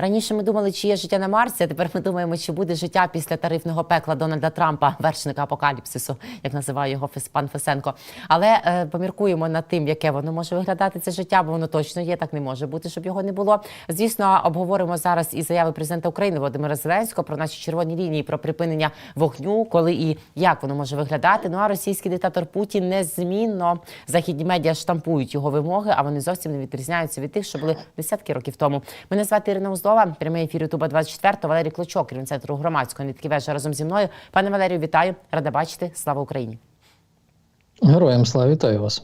Раніше ми думали, чи є життя на Марсі, а тепер ми думаємо, чи буде життя після тарифного пекла Дональда Трампа, вершника апокаліпсису, як називає його пан Фесенко. Але е, поміркуємо над тим, яке воно може виглядати це життя, бо воно точно є. Так не може бути, щоб його не було. Звісно, обговоримо зараз і заяви президента України Володимира Зеленського про наші червоні лінії, про припинення вогню, коли і як воно може виглядати. Ну а російський диктатор Путін незмінно західні медіа штампують його вимоги, а вони зовсім не відрізняються від тих, що були десятки років тому. Мене звати Ірина Узлова, прямий ефір Ютуба 24 Валерій Клочок, керівник центру громадського вежа разом зі мною. Пане Валерію, вітаю! Рада бачити. Слава Україні! Героям слава вітаю вас.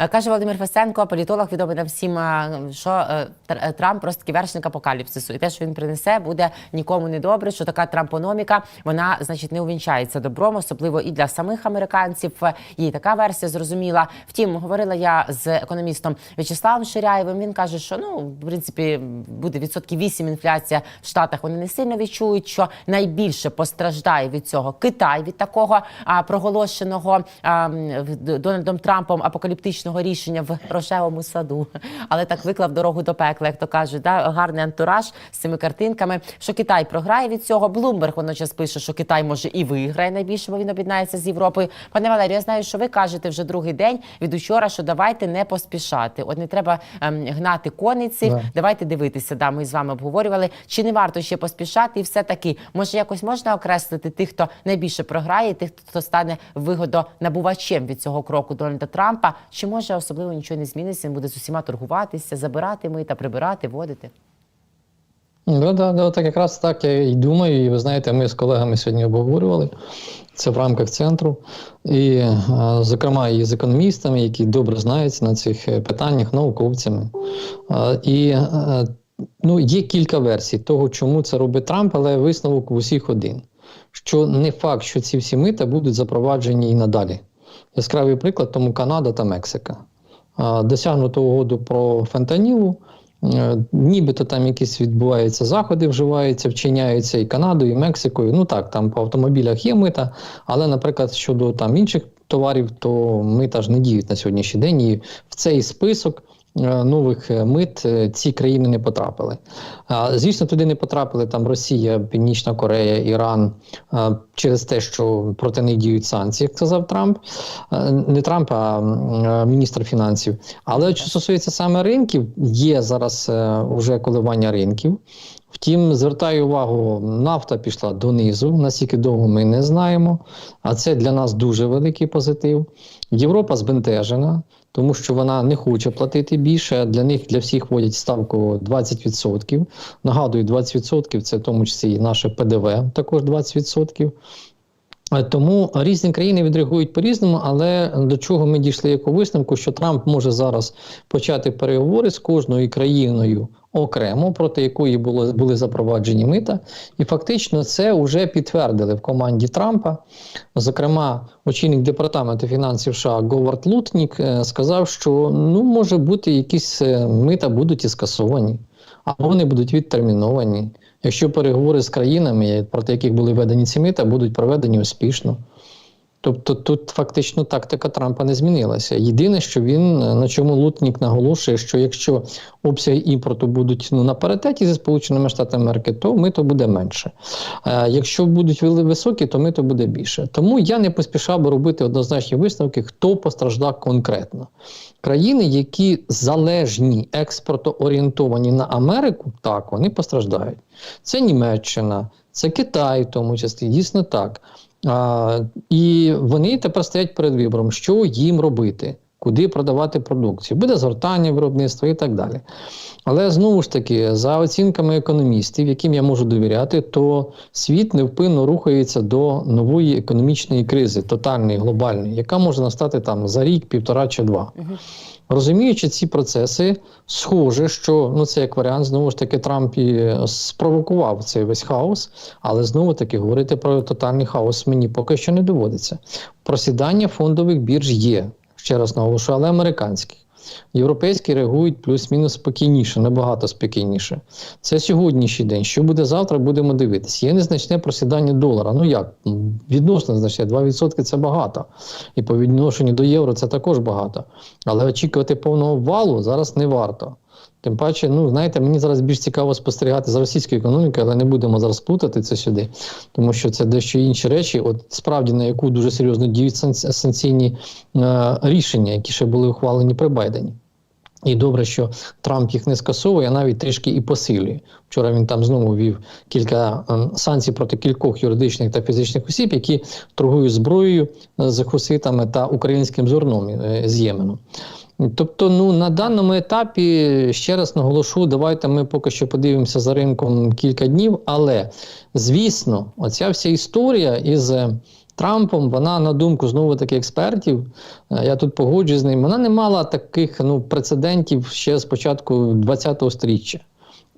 Е, Каже Володимир Фесенко, політолог відомий нам всім, е, що е, Тр- Трамп просто такий вершник апокаліпсису. І те, що він принесе, буде нікому не добре. Що така трампономіка, вона значить не увінчається добром, особливо і для самих американців. Їй така версія зрозуміла. Втім, говорила я з економістом В'ячеславом Ширяєвим. Він каже, що ну в принципі буде відсотків 8 інфляція в Штатах. Вони не сильно відчують, що найбільше постраждає від цього Китай від такого а, проголошеного а, Дональдом Трампом апокаліптичного рішення в рожевому саду. Але так виклав дорогу до пекла, як то кажуть, да? гарний антураж з цими картинками. Що Китай програє від цього. Блумберг водночас пише, що Китай може і виграє найбільше, бо він об'єднається з Європою. Пане Валерію, я знаю, що ви кажете вже другий день від учора, що давайте не поспішати. От не треба ем, гнати кониці. Да. Давайте дивитися. Да, ми з вами обговорювали. Чи не варто ще поспішати? І все таки, може, якось можна окреслити тих, хто найбільше програє, тих, хто стане вигодонабувачем від цього кроку Дональда Трампа. Чи може особливо нічого не зміниться? Він буде з усіма торгуватися, забирати мита, прибирати, водити. Ну, да, да, так якраз так я і думаю. І ви знаєте, ми з колегами сьогодні обговорювали це в рамках центру, і, зокрема, і з економістами, які добре знаються на цих е, питаннях, науковцями. І е, ну, є кілька версій того, чому це робить Трамп, але висновок в усіх один: що не факт, що ці всі мита будуть запроваджені і надалі. Яскравий приклад тому Канада та Мексика. Досягнуто угоду про фентанілу. Е, Нібито там якісь відбуваються заходи, вживаються, вчиняються і Канадою, і Мексикою. Ну так, там по автомобілях є мита, але, наприклад, щодо там інших товарів, то мита ж не діють на сьогоднішній день. І в цей список нових е, мит е, ці країни не потрапили. Звісно, туди не потрапили там Росія, Північна Корея, Іран е, через те, що проти них діють санкції, як сказав Трамп. Е, Не Трамп, а е, міністр фінансів. Але що стосується саме ринків, є зараз е, вже коливання ринків. Втім, звертаю увагу, нафта пішла донизу, наскільки довго ми не знаємо. А це для нас дуже великий позитив. Європа збентежена, тому що вона не хоче платити більше. Для них для всіх вводять ставку 20%. Нагадую, 20% це в тому числі і наше ПДВ, також 20%. Е, Тому різні країни відреагують по-різному, але до чого ми дійшли як у висновку, що Трамп може зараз почати переговори з кожною країною окремо, проти якої було, були запроваджені мита. І фактично це вже підтвердили в команді Трампа. Зокрема, очільник департаменту фінансів США Говард Лутнік е, сказав, що ну може бути якісь е, мита будуть і скасовані, або вони будуть відтерміновані. Якщо переговори з країнами, проти яких були введені ці мита, будуть проведені успішно. Тобто тут фактично тактика Трампа не змінилася. Єдине, що він е, на чому Лутнік наголошує, що якщо обсяги імпорту будуть ну, на паритеті зі Сполученими Штатами Америки, то мито буде менше. Е, якщо будуть високі, то мито буде більше. Тому я не поспішав би робити однозначні висновки, хто постраждав конкретно. Країни, які залежні експортоорієнтовані на Америку, так, вони постраждають. Це Німеччина, це Китай, в тому числі, дійсно так. А, і вони тепер стоять перед вибором, що їм робити, куди продавати продукцію. Буде згортання виробництва і так далі. Але знову ж таки, за оцінками економістів, яким я можу довіряти, то світ невпинно рухається до нової економічної кризи, тотальної, глобальної, яка може настати там за рік, півтора чи два. Розуміючи ці процеси, схоже, що ну це як варіант, знову ж таки, Трамп і е, спровокував цей весь хаос, але знову таки говорити про тотальний хаос мені поки що не доводиться. Просідання фондових бірж є, ще раз наголошую, але американських. Європейські реагують плюс-мінус спокійніше, набагато спокійніше. Це сьогоднішній день. Що буде завтра, будемо дивитися. Є незначне просідання долара. Ну як? Відносно значне, 2% це багато. І по відношенню до євро це також багато. Але очікувати повного валу зараз не варто. Тим паче, ну знаєте, мені зараз більш цікаво спостерігати за російською економікою, але не будемо зараз плутати це сюди, тому що це дещо інші речі. От справді на яку дуже серйозно діють сан- санкційні е, рішення, які ще були ухвалені при Байдені. І добре, що Трамп їх не скасовує, а навіть трішки і посилює. Вчора він там знову вів кілька е, санкцій проти кількох юридичних та фізичних осіб, які торгують зброєю е, з хуситами та українським зерном е, з Ємену. Тобто, ну на даному етапі ще раз наголошу, давайте ми поки що подивимося за ринком кілька днів. Але звісно, оця вся історія із е, Трампом, вона на думку знову таки експертів, е, я тут погоджуюсь з ним, вона не мала таких ну прецедентів ще з початку 20-го сторіччя.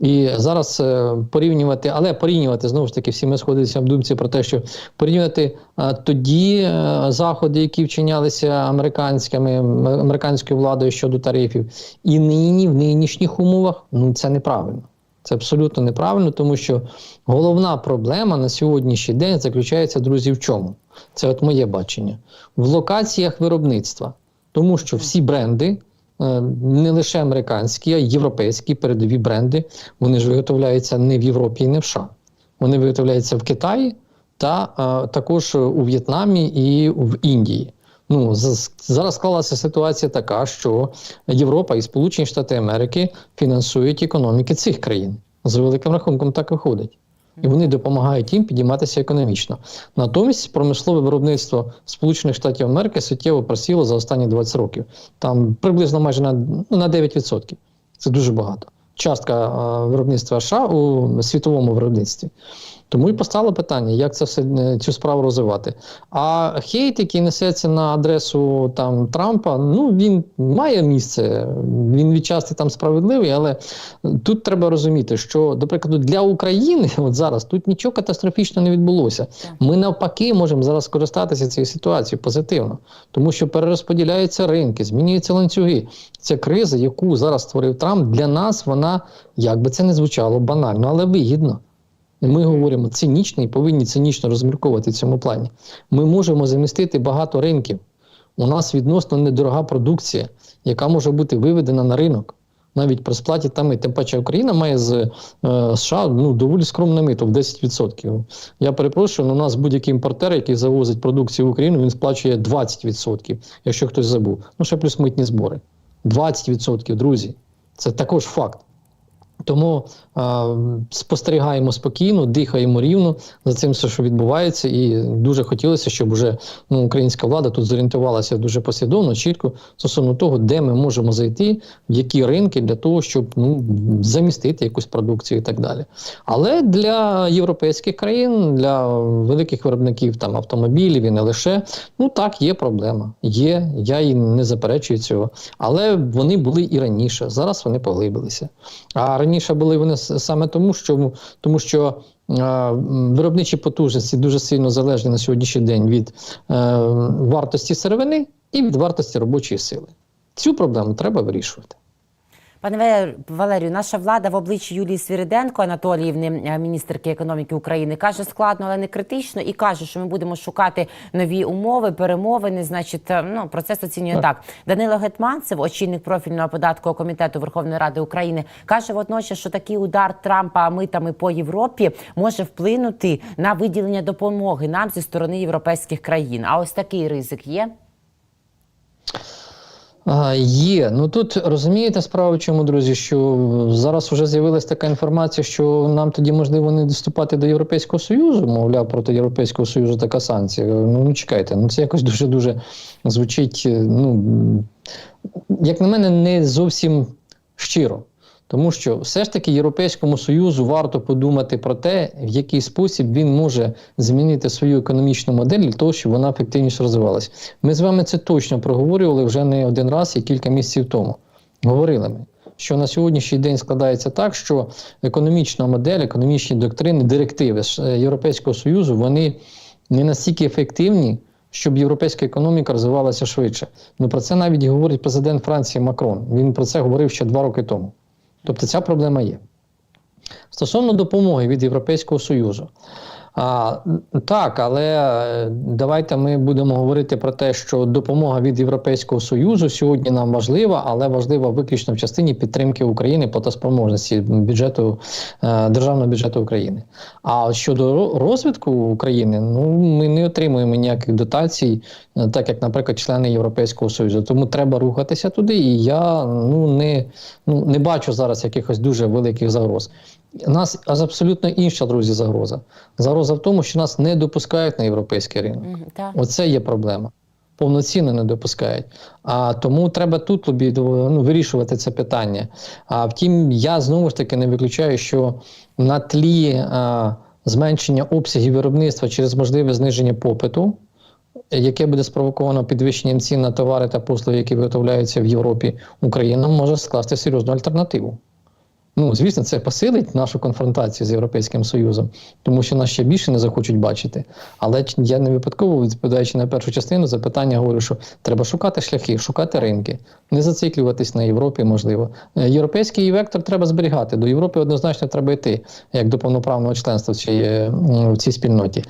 І зараз е, порівнювати, але порівнювати знову ж таки, всі ми сходилися в думці про те, що порівнювати тоді е, заходи, які вчинялися американськими американською владою щодо тарифів, і нині в нинішніх умовах, ну це неправильно. Це абсолютно неправильно, тому що головна проблема на сьогоднішній день заключається, друзі, в чому? Це от моє бачення в локаціях виробництва, тому що всі бренди. Е, Не лише американські, а й європейські передові бренди. Вони ж виготовляються не в Європі і не в США. Вони виготовляються в Китаї та е, також у В'єтнамі і в Індії. Ну зараз склалася ситуація така, що Європа і Сполучені Штати Америки фінансують економіки цих країн. З великим рахунком так виходить. І вони допомагають їм підійматися економічно. Натомість промислове виробництво Сполучених Штатів Америки суттєво просіло за останні 20 років. Там приблизно майже на, ну, на 9%. Це дуже багато. Частка виробництва США у світовому виробництві. Тому і постало питання, як це все е, цю справу розвивати. А хейт, який несеться на адресу там Трампа, ну він має місце. Він відчасти там справедливий, але тут треба розуміти, що, до прикладу, для України, от зараз тут нічого катастрофічного не відбулося. Ми навпаки можемо зараз скористатися цією ситуацією позитивно, тому що перерозподіляються ринки, змінюються ланцюги. Ця криза, яку зараз створив Трамп, для нас вона, як би це не звучало, банально, але вигідно. Ми говоримо цинічно і повинні цинічно розмірковувати в цьому плані. Ми можемо замістити багато ринків. У нас відносно недорога продукція, яка може бути виведена на ринок. Навіть при сплаті там і тим паче Україна має з е, США ну, доволі скромне мито в 10%. Я перепрошую, але у нас будь-який імпортер, який завозить продукцію в Україну, він сплачує 20%, якщо хтось забув. Ну, ще плюс митні збори. 20%, друзі. Це також факт. Тому а, спостерігаємо спокійно, дихаємо рівно за цим, все, що відбувається, і дуже хотілося, щоб вже ну, українська влада тут зорієнтувалася дуже послідовно, чітко стосовно того, де ми можемо зайти, в які ринки для того, щоб ну, замістити якусь продукцію і так далі. Але для європейських країн, для великих виробників там автомобілів і не лише, ну так, є проблема. Є, я і не заперечую цього. Але вони були і раніше. Зараз вони поглибилися. А раніше були вони саме тому, що тому що. е, Виробничі потужності дуже сильно залежні на сьогоднішній день від е, вартості сировини і від вартості робочої сили. Цю проблему треба вирішувати. Пане Валер- Валерію, наша влада в обличчі Юлії Свіриденко, Анатоліївни, е, міністерки економіки України, каже складно, але не критично, і каже, що ми будемо шукати нові умови, перемовини. Значить, е, ну процес оцінює так. Так. Данило Гетманцев, очільник профільного податкового комітету Верховної Ради України, каже водночас, що такий удар Трампа митами по Європі може вплинути на виділення допомоги нам зі сторони європейських країн. А ось такий ризик є. Є. Ну тут розумієте справу, чому, друзі, що зараз вже з'явилася така інформація, що нам тоді можливо не доступати до Європейського Союзу, мовляв, проти Європейського Союзу така санкція. Ну, ну чекайте, ну це якось дуже дуже звучить, е, ну як на мене, не зовсім щиро. Тому що все ж таки Європейському Союзу варто подумати про те, в який спосіб він може змінити свою економічну модель для того, щоб вона ефективніше розвивалася. Ми з вами це точно проговорювали вже не один раз і кілька місяців тому. Говорили ми, що на сьогоднішній день складається так, що економічна модель, економічні доктрини, директиви е, Європейського Союзу вони не настільки ефективні, щоб європейська економіка розвивалася швидше. Ну про це навіть говорить президент Франції Макрон. Він про це говорив ще два роки тому. Тобто ця проблема є. Стосовно допомоги від Європейського Союзу, А, так, але е, давайте ми будемо говорити про те, що допомога від Європейського Союзу сьогодні нам важлива, але важлива виключно в частині підтримки України платоспроможності бюджету е, державного бюджету України. А щодо розвитку України, ну ми не отримуємо ніяких дотацій, е, так як, наприклад, члени Європейського Союзу. Тому треба рухатися туди. І я ну не, ну, не бачу зараз якихось дуже великих загроз. Нас абсолютно інша друзі загроза. Загроза в тому, що нас не допускають на європейський ринок. Мгм, так. Оце є проблема. Повноцінно не допускають. А тому треба тут лобі- ну, вирішувати це питання. А втім, я знову ж таки не виключаю, що на тлі а, зменшення обсягів виробництва через можливе зниження попиту, яке буде спровоковано підвищенням цін на товари та послуги, які виготовляються в Європі, Україна може скласти серйозну альтернативу. Ну, звісно, це посилить нашу конфронтацію з Європейським Союзом, тому що нас ще більше не захочуть бачити. Але я не випадково, відповідаючи на першу частину запитання, говорю, що треба шукати шляхи, шукати ринки, не зациклюватись на Європі, можливо. Е, Європейський вектор треба зберігати. До Європи однозначно треба йти, як до повноправного членства в цій, е, в цій спільноті.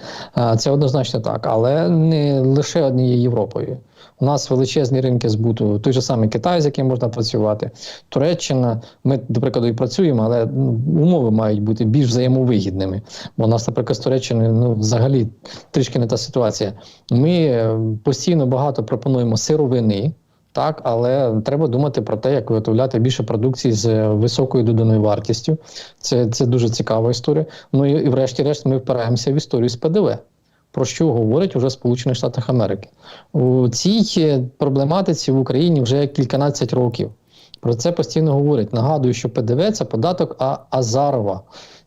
Це однозначно так, але не лише однією Європою. У нас величезні ринки збуту, той же самий Китай, з яким можна працювати, Туреччина. Ми, до прикладу, і працюємо, але ну, умови мають бути більш взаємовигідними. Бо у нас, наприклад, з Туреччиною ну, взагалі трішки не та ситуація. Ми е, постійно багато пропонуємо сировини. Так, але треба думати про те, як виготовляти більше продукції з е, високою доданою вартістю. Це, це дуже цікава історія. Ну і, і врешті-решт ми впираємося в історію з ПДВ про що говорять уже Сполучених Штатах Америки. У цій е, проблематиці в Україні вже кільканадцять років. Про це постійно говорять. Нагадую, що ПДВ це податок А- Азарова,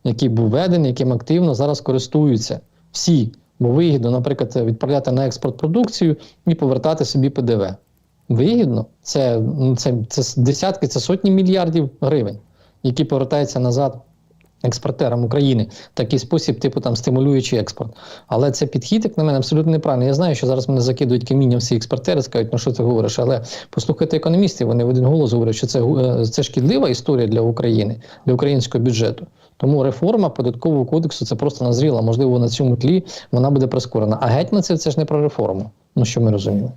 який був введений, яким активно зараз користуються всі. Бо вигідно, наприклад, відправляти на експорт продукцію і повертати собі ПДВ. Вигідно, це, ну, це, це десятки, це сотні мільярдів гривень, які повертаються назад експортерам України такий спосіб, типу там стимулюючи експорт. Але це підхід, як на мене, абсолютно неправильний. Я знаю, що зараз мене закидують камінням всі експортери, скажуть, ну що ти говориш, але послухайте економістів, вони в один голос говорять, що це, е, це шкідлива історія для України, для українського бюджету. Тому реформа податкового кодексу це просто назріла. Можливо, на цьому тлі вона буде прискорена. А гетьманців це ж не про реформу. Ну що ми розуміли.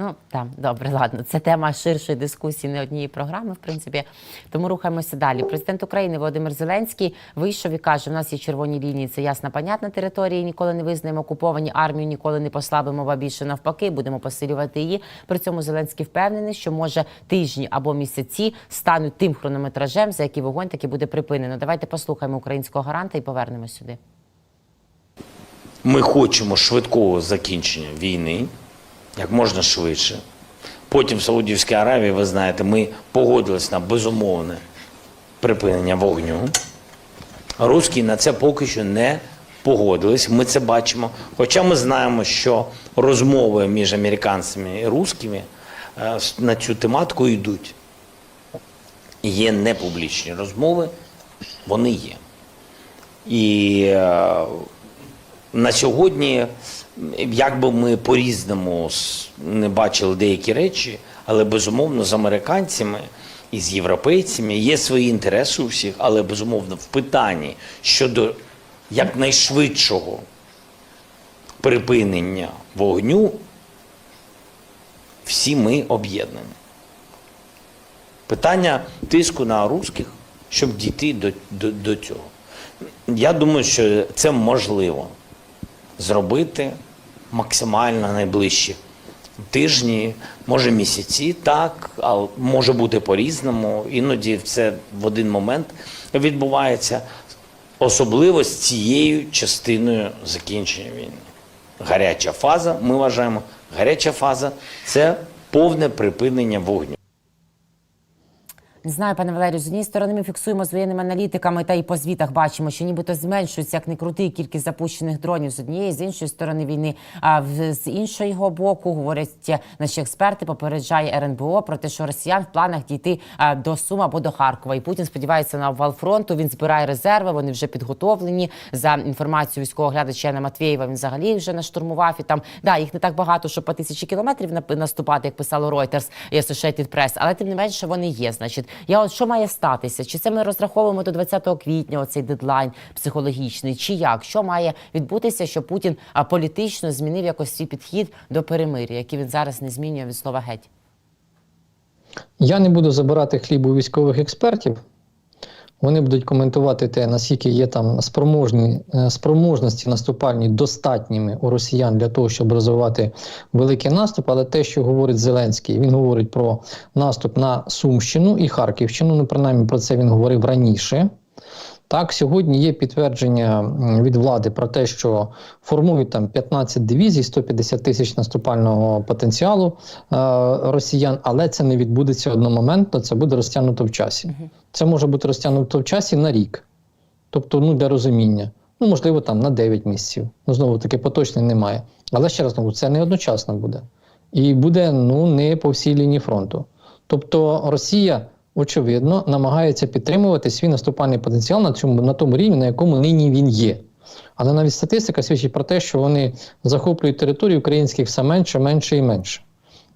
Ну так, добре, ладно. Це тема ширшої дискусії не однієї програми, в принципі. Тому рухаємося далі. Президент України Володимир Зеленський вийшов і каже: у нас є червоні лінії, це ясна понятна територія. Ніколи не визнаємо окуповані армію, ніколи не послабимо, ба більше навпаки, будемо посилювати її. При цьому Зеленський впевнений, що може тижні або місяці стануть тим хронометражем, за який вогонь таки буде припинено. Давайте послухаємо українського гаранта і повернемось сюди. Ми хочемо швидкого закінчення війни, як можна швидше. Потім в Саудівській Аравії, ви знаєте, ми погодились на безумовне припинення вогню. Русські на це поки що не погодились. Ми це бачимо. Хоча ми знаємо, що розмови між американцями і русскими е, на цю тематику йдуть. Є непублічні розмови, вони є. І е, на сьогодні, як би ми по-різному не бачили деякі речі, але безумовно з американцями і з європейцями є свої інтереси у всіх, але безумовно в питанні щодо якнайшвидшого припинення вогню, всі ми об'єднані. Питання тиску на русських, щоб дійти до, до, до цього. Я думаю, що це можливо зробити максимально найближчі тижні, може місяці, так, а може бути по-різному. Іноді це в один момент відбувається, особливо з цією частиною закінчення війни. Гаряча фаза, ми вважаємо, гаряча фаза це повне припинення вогню. Не знаю, пане Валерію, з однієї сторони ми фіксуємо з воєнними аналітиками та і по звітах бачимо, що нібито зменшується як не крутий кількість запущених дронів з однієї, з іншої сторони війни. А з іншого боку, говорять наші експерти, попереджає РНБО про те, що росіян в планах дійти до Сума або до Харкова. І Путін сподівається на обвал фронту. Він збирає резерви. Вони вже підготовлені. За інформацією військового глядача Яна Матвєєва, він взагалі вже наштурмував і там да їх не так багато, щоб по тисячі кілометрів наступати, як писало Reuters і Associated Press, але тим не менше вони є. Значить, Я от що має статися? Чи це ми розраховуємо до 20 квітня оцей дедлайн психологічний, чи як? Що має відбутися, що Путін політично змінив якось свій підхід до перемир'я, який він зараз не змінює від слова геть? Я не буду забирати хліб у військових експертів. Вони будуть коментувати те, наскільки є там спроможні, е, спроможності наступальні достатніми у росіян для того, щоб розвивати великий наступ. Але те, що говорить Зеленський, він говорить про наступ на Сумщину і Харківщину. Ну, принаймні про це він говорив раніше. Так, сьогодні є підтвердження від влади про те, що формують там 15 дивізій, 150 тисяч наступального потенціалу е, росіян, але це не відбудеться одномоментно, це буде розтягнуто в часі. Це може бути розтягнуто в часі на рік. Тобто, ну для розуміння. Ну, можливо, там на 9 місяців. Ну, знову таки, поточно немає. Але ще раз кажу, це не одночасно буде. І буде ну, не по всій лінії фронту. Тобто Росія, очевидно, намагається підтримувати свій наступальний потенціал на, цьому, на тому рівні, на якому нині він є. Але навіть статистика свідчить про те, що вони захоплюють території українських все менше, менше і менше.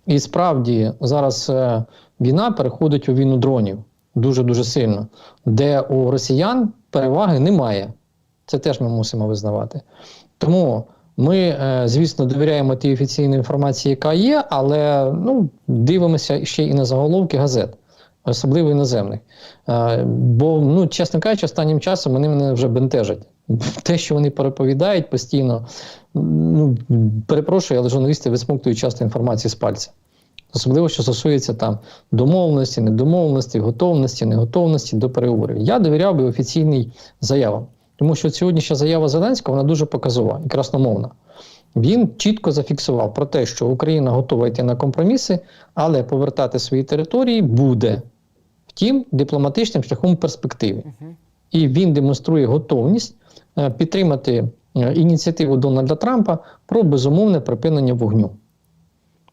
І справді зараз е, війна переходить у війну дронів дуже дуже сильно, де у росіян переваги немає. Це теж ми мусимо визнавати. Тому ми, е, звісно, довіряємо тій офіційній інформації, яка є, але ну, дивимося ще і на заголовки газет, особливо іноземних. Бо, ну, чесно кажучи, останнім часом вони мене вже бентежать. Те, що вони переповідають постійно, ну, перепрошую, але журналісти висмоктують часто інформацію з пальця. Особливо, що стосується там домовленості, недомовленості, готовності, неготовності до переговорів. Я довіряв би офіційній заявам, тому що сьогоднішня заява Зеленського вона дуже показова і красномовна. Він чітко зафіксував про те, що Україна готова йти на компроміси, але повертати свої території буде. Втім, дипломатичним шляхом в перспективі. І він демонструє готовність е, підтримати е, ініціативу Дональда Трампа про безумовне припинення вогню.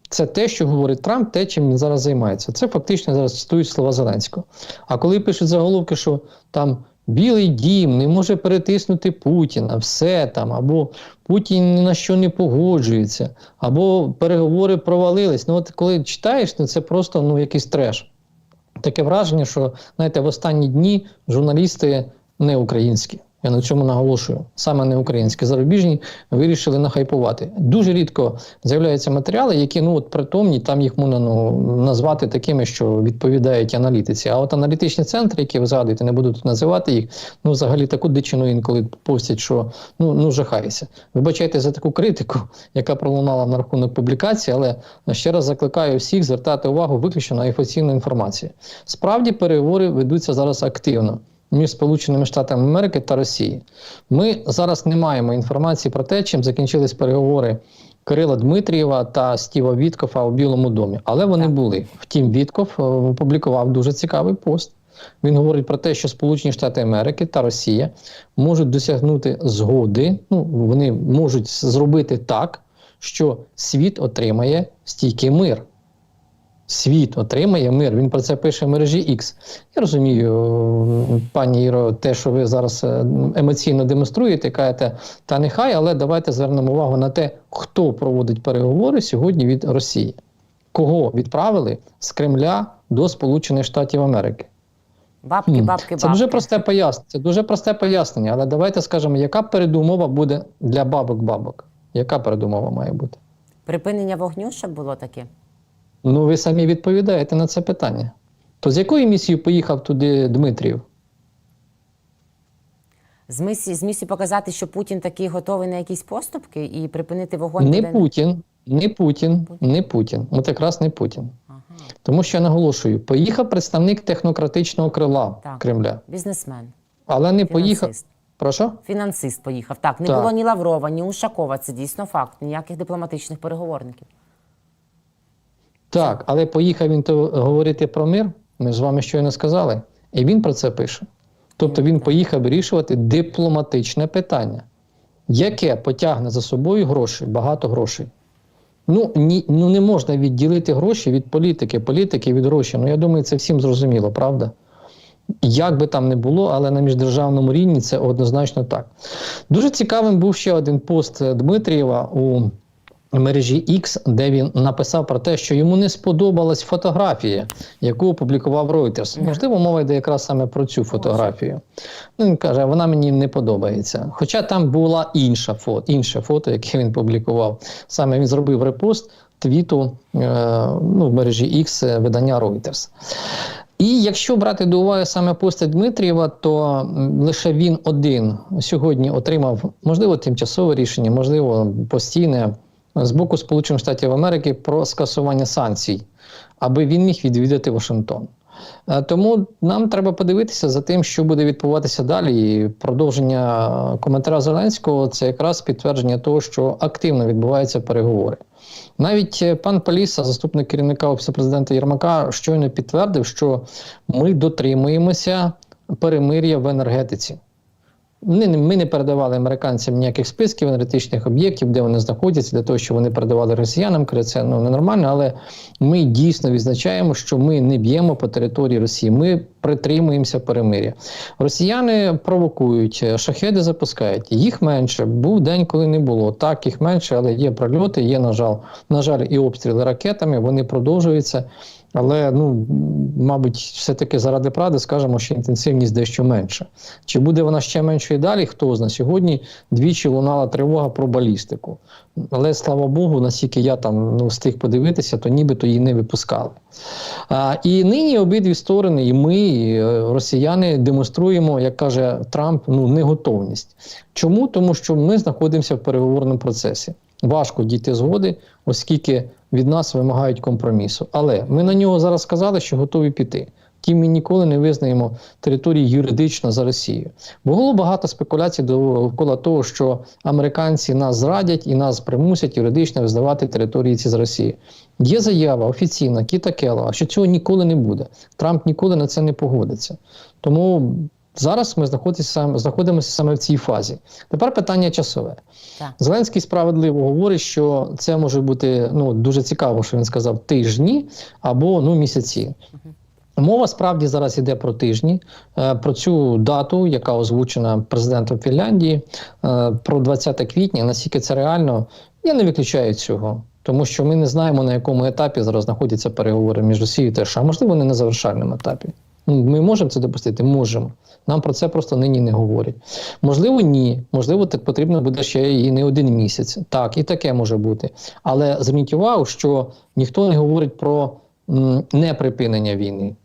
Це те, що говорить Трамп, те, чим він зараз займається. Це фактично зараз цитують слова Зеленського. А коли пишуть заголовки, що там Білий дім не може перетиснути Путіна, все там, або Путін ні на що не погоджується, або переговори провалились. Ну, от коли читаєш, ну це просто ну, якийсь треш. Таке враження, що знаєте, в останні дні журналісти не українські. Я на цьому наголошую. Саме не українські зарубіжні вирішили нахайпувати. Дуже рідко з'являються матеріали, які ну от притомні, там їх можна ну, назвати такими, що відповідають аналітиці. А от аналітичні центри, які ви згадуєте, не буду тут називати їх. Ну, взагалі таку дичину інколи постять, що ну ну жахайся. Вибачайте за таку критику, яка пролунала на рахунок публікації, але ще раз закликаю всіх звертати увагу виключно на офіційну інформацію. Справді переговори ведуться зараз активно між Сполученими Штатами Америки та Росією. Ми зараз не маємо інформації про те, чим закінчились переговори Кирила Дмитрієва та Стіва Віткофа у Білому домі. Але вони були. Втім, Вітков е, опублікував дуже цікавий пост. Він говорить про те, що Сполучені Штати Америки та Росія можуть досягнути згоди. Ну, вони можуть зробити так, що світ отримає стійкий мир. Світ отримає мир. Він про це пише в мережі X. Я розумію, пані Іро, те, що ви зараз е, емоційно демонструєте, кажете, та нехай, але давайте звернемо увагу на те, хто проводить переговори сьогодні від Росії. Кого відправили з Кремля до Сполучених Штатів Америки? Бабки, Хм. бабки, Це бабки. дуже просте пояснення. Це дуже просте пояснення. Але давайте скажемо, яка передумова буде для бабок-бабок? Яка передумова має бути? Припинення вогню, щоб було таке. Ну, ви самі відповідаєте на це питання. То з якою місією поїхав туди Дмитрів? З місії, з місії показати, що Путін такий готовий на якісь поступки і припинити вогонь. Не Путін, не Путін, не Путін. От якраз не Путін. Ага. Тому що я наголошую, поїхав представник технократичного крила Так. Кремля, Бізнесмен, але не поїхав. фінансист. Прошу? Фінансист поїхав. Так, не Так. було ні Лаврова, ні Ушакова. Це дійсно факт. Ніяких дипломатичних переговорників. Так, але поїхав він то говорити про мир. Ми з вами щойно сказали, і він про це пише. Тобто він поїхав вирішувати дипломатичне питання, яке потягне за собою гроші, багато грошей. Ну, ні, ну не можна відділити гроші від політики, політики від грошей. Ну я думаю, це всім зрозуміло, правда? Як би там не було, але на міждержавному рівні це однозначно так. Дуже цікавим був ще один пост Дмитрієва у мережі X, де він написав про те, що йому не сподобалась фотографія, яку опублікував Reuters. Можливо, мова йде якраз саме про цю фотографію. Ну, він каже, вона мені не подобається. Хоча там була інша фото, інше фото, яке він публікував. Саме він зробив репост твіту е, ну, в мережі X е, видання Reuters. І якщо брати до уваги саме пости Дмитрієва, то лише він один сьогодні отримав можливо тимчасове рішення, можливо, постійне з боку Сполучених Штатів Америки про скасування санкцій, аби він міг відвідати Вашингтон. Е, Тому нам треба подивитися за тим, що буде відбуватися далі. І продовження е, коментаря Зеленського це якраз підтвердження того, що активно відбуваються переговори. Навіть е, пан Паліса, заступник керівника офісу президента Єрмака, щойно підтвердив, що ми дотримуємося перемир'я в енергетиці. Ми не, передавали американцям ніяких списків енергетичних об'єктів, де вони знаходяться, для того, щоб вони передавали росіянам. Це ну, ненормально, але ми дійсно відзначаємо, що ми не б'ємо по території Росії. Ми притримуємося перемир'я. Росіяни провокують, шахеди запускають. Їх менше. Був день, коли не було. Так, їх менше, але є прольоти, є, на жаль, на жаль, і обстріли ракетами. Вони продовжуються. Але ну, мабуть, все-таки заради правди скажемо, що інтенсивність дещо менша. Чи буде вона ще меншою далі? Хто знає. Сьогодні двічі лунала тривога про балістику. Але слава Богу, наскільки я там ну, встиг подивитися, то нібито її не випускали. А, і нині обидві сторони, і ми, і е, росіяни, демонструємо, як каже Трамп, ну неготовність. Чому? Тому що ми знаходимося в переговорному процесі. Важко дійти згоди, оскільки від нас вимагають компромісу. Але ми на нього зараз сказали, що готові піти. Втім, ми ніколи не визнаємо території юридично за Росією. Було багато спекуляцій довкола того, що американці нас зрадять і нас примусять юридично визнавати території ці з Росії. Є заява офіційна Кіта Келлога, що цього ніколи не буде. Трамп ніколи на це не погодиться. Тому зараз ми знаходимося саме, знаходимося саме в цій фазі. Тепер питання часове. Так. Зеленський справедливо говорить, що це може бути ну дуже цікаво, що він сказав тижні або ну місяці. Мова справді зараз йде про тижні, е, про цю дату, яка озвучена президентом Фінляндії, е, про 20 квітня. Наскільки це реально, я не виключаю цього, тому що ми не знаємо на якому етапі зараз знаходяться переговори між Росією та США. Можливо, не на завершальному етапі. Ну, Ми можемо це допустити? Можемо. Нам про це просто нині не говорять. Можливо, ні. Можливо, так потрібно буде ще і не один місяць. Так, і таке може бути. Але зверніть увагу, що ніхто не говорить про неприпинення війни.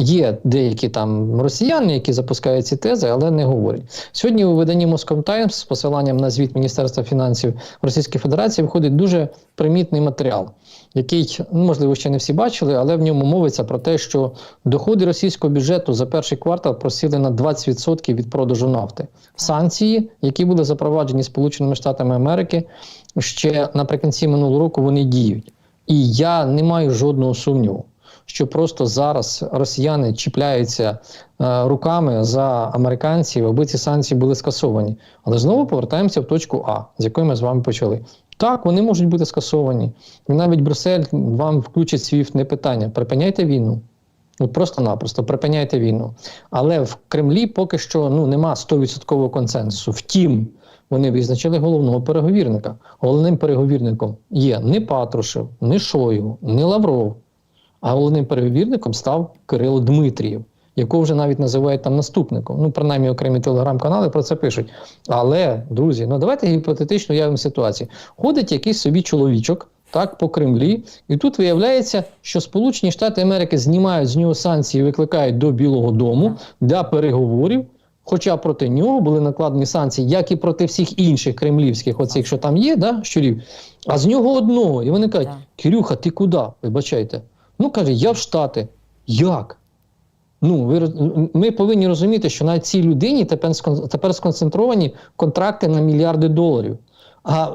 Є деякі там росіяни, які запускають ці тези, але не говорять. Сьогодні у виданні Moscow Times з посиланням на звіт Міністерства фінансів Російської Федерації виходить дуже примітний матеріал, який, ну, можливо, ще не всі бачили, але в ньому мовиться про те, що доходи російського бюджету за перший квартал просіли на 20% від продажу нафти. Санкції, які були запроваджені Сполученими Штатами Америки, ще наприкінці минулого року вони діють. І я не маю жодного сумніву що просто зараз росіяни чіпляються е, руками за американців, аби ці санкції були скасовані. Але знову повертаємося в точку А, з якої ми з вами почали. Так, вони можуть бути скасовані. І навіть Брюссель вам включить свіфт не питання. Припиняйте війну. От просто-напросто припиняйте війну. Але в Кремлі поки що ну, нема 100% консенсусу. Втім, вони визначили головного переговірника. Головним переговірником є не Патрушев, не Шойгу, не Лавров. А головним переговірником став Кирило Дмитрієв, якого вже навіть називають там наступником. Ну, принаймні, окремі телеграм-канали про це пишуть. Але, друзі, ну давайте гіпотетично уявимо ситуацію. Ходить якийсь собі чоловічок. Так, по Кремлі, і тут виявляється, що Сполучені Штати Америки знімають з нього санкції, і викликають до Білого Дому для переговорів. Хоча проти нього були накладені санкції, як і проти всіх інших кремлівських, оцих, що там є, да, щурів, а з нього одного. І вони кажуть: Кирюха, ти куди? Вибачайте. Ну каже, я в Штати. Як? Ну, ви ми повинні розуміти, що навіть цій людині тепер, тепер сконцентровані контракти на мільярди доларів. А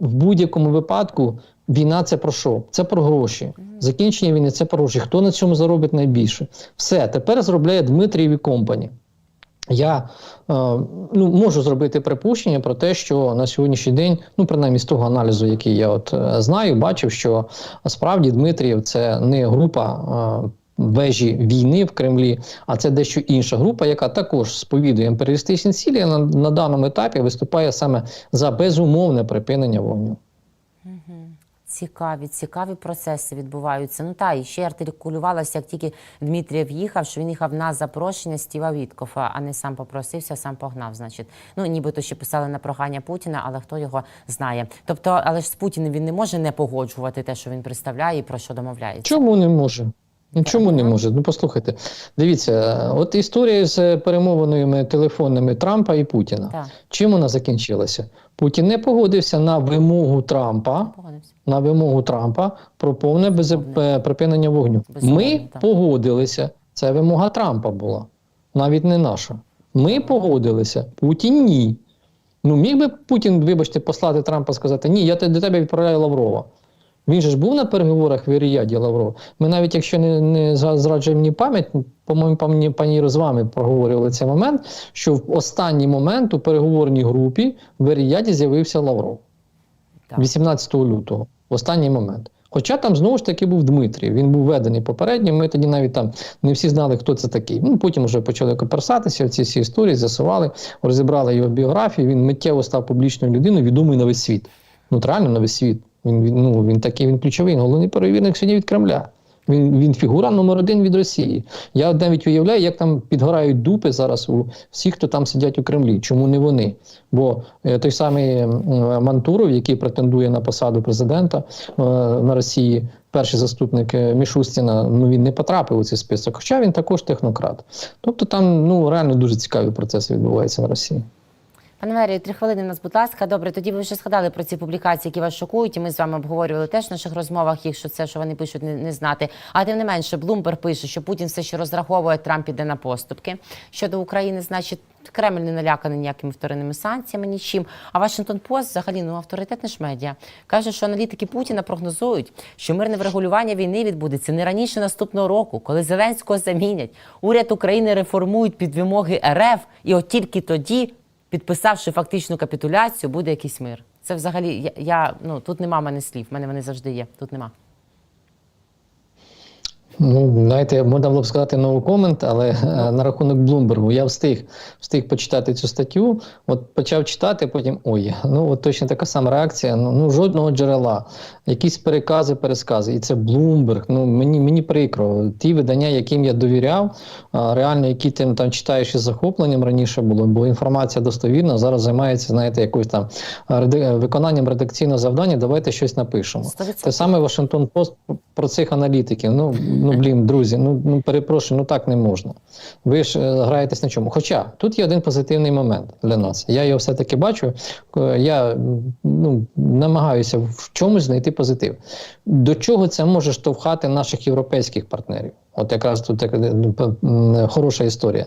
в будь-якому випадку війна це про що? Це про гроші. Закінчення війни це про гроші. Хто на цьому заробить найбільше? Все, тепер зробляє Дмитрієві і компані. Я е, ну, можу зробити припущення про те, що на сьогоднішній день, ну принаймні з того аналізу, який я от е, знаю, бачив, що справді Дмитрієв це не група. Е, Вежі війни в Кремлі, а це дещо інша група, яка також сповідує імперіалістичні цілі. На, на даному етапі виступає саме за безумовне припинення вогню. Цікаві, цікаві процеси відбуваються. Ну та і ще артикулювалося, як тільки Дмитрієв їхав, що він їхав на запрошення Стіва Віткофа, а не сам попросився, сам погнав. Значить, ну нібито ще писали на прохання Путіна, але хто його знає. Тобто, але ж з Путіним він не може не погоджувати те, що він представляє і про що домовляється. Чому не може? Ну чому не може? Ну послухайте, дивіться, от історія з перемовинами телефонними Трампа і Путіна. Так. Чим вона закінчилася? Путін не погодився на вимогу Трампа. Погодився. На вимогу Трампа про повне без... е, припинення вогню. Ми погодилися. Це вимога Трампа була, навіть не наша. Ми погодилися, Путін ні. Ну, міг би Путін, вибачте, послати Трампа сказати, ні, я до тебе відправляю Лаврова. Він же ж був на переговорах в Іріяді Лавров. Ми навіть, якщо не, не зраджує мені пам'ять, по-моєму, пані, пані з вами проговорювали цей момент, що в останній момент у переговорній групі в Іріяді з'явився Лавров. Так. 18 лютого, в останній момент. Хоча там знову ж таки був Дмитрій, він був введений попередньо. Ми тоді навіть там не всі знали, хто це такий. Ну потім вже почали коперсатися в ці всі історії, з'ясували, розібрали його біографію. Він миттєво став публічною людиною, відомий на весь світ. Ну, реально на весь світ. Він, він ну він такий, він ключовий, головний перевірник сьогодні від Кремля. Він, він фігура номер один від Росії. Я навіть уявляю, як там підгорають дупи зараз у всіх, хто там сидять у Кремлі. Чому не вони? Бо е, той самий м, Мантуров, який претендує на посаду президента е, на Росії, перший заступник е, Мішустіна, ну він не потрапив у цей список, хоча він також технократ. Тобто там ну реально дуже цікаві процеси відбуваються на Росії. Пане Валерію, три хвилини нас, будь ласка. Добре, тоді ви вже згадали про ці публікації, які вас шокують, і ми з вами обговорювали теж в наших розмовах їх, що це, що вони пишуть, не, не знати. А тим не менше, Блумберг пише, що Путін все ще розраховує, Трамп іде на поступки. Щодо України, значить, Кремль не наляканий ніякими вторинними санкціями, нічим. А Вашингтон Пост, взагалі, ну авторитетне ж медіа, каже, що аналітики Путіна прогнозують, що мирне врегулювання війни відбудеться не раніше наступного року, коли Зеленського замінять. Уряд України реформують під вимоги РФ, і от тільки тоді підписавши фактичну капітуляцію, буде якийсь мир. Це взагалі я, я ну тут нема мене слів. в мене вони завжди є. Тут нема. Ну, знаєте, можна було б сказати no comment, але е, на рахунок Блумбергу я встиг встиг почитати цю статтю. От почав читати, потім ой, ну от точно така сама реакція. Ну, ну жодного джерела, якісь перекази, перескази. І це Блумберг. Ну мені мені прикро. Ті видання, яким я довіряв, а, реально, які ти там читаєш із захопленням раніше було, бо інформація достовірна. Зараз займається, знаєте, якоюсь там реди- виконанням редакційного завдання. Давайте щось напишемо. Сто відсотків. Те саме Вашингтон Пост про цих аналітиків. Ну, ну блін, друзі, ну, ну перепрошую, ну так не можна. Ви ж е, граєтесь на чому. Хоча тут є один позитивний момент для нас. Я його все-таки бачу. е, Я ну, намагаюся в чомусь знайти позитив. До чого це може штовхати наших європейських партнерів? От якраз тут така ну, п- м, хороша історія.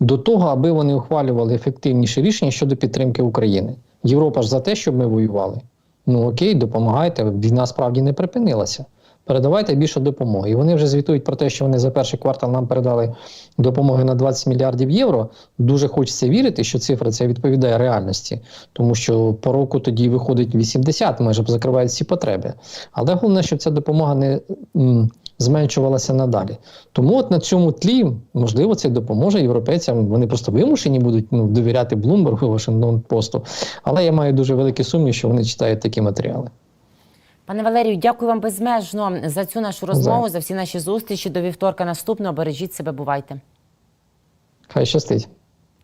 До того, аби вони ухвалювали ефективніші рішення щодо підтримки України. Європа ж за те, щоб ми воювали. Ну окей, допомагайте. Війна справді не припинилася. Передавайте більше допомоги. І вони вже звітують про те, що вони за перший квартал нам передали допомоги на 20 мільярдів євро. Дуже хочеться вірити, що цифра ця відповідає реальності, тому що по року тоді виходить 80, майже закривають всі потреби. Але головне, щоб ця допомога не зменшувалася надалі. Тому от на цьому тлі, можливо, це допоможе європейцям. Вони просто вимушені будуть ну, довіряти Блумбергу, Вашингтон Посту. Але я маю дуже великий сумнів, що вони читають такі матеріали. Пане Валерію, дякую вам безмежно за цю нашу розмову, за всі наші зустрічі. До вівторка наступного. Бережіть себе, бувайте. Хай щастить.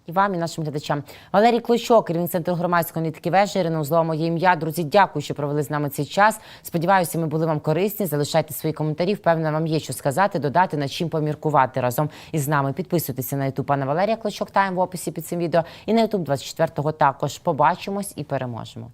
І вам, і нашим глядачам. Валерій Клочок, керівник центру громадської аналітики вежі, Ірина Узлова, моє ім'я. Друзі, дякую, що провели з нами цей час. Сподіваюся, ми були вам корисні. Залишайте свої коментарі. Впевнена, вам є що сказати, додати, над чим поміркувати разом із нами. Підписуйтеся на ютуб пана Валерія Клочок Тайм в описі під цим відео. І на ютуб 24-го також побачимось і переможемо.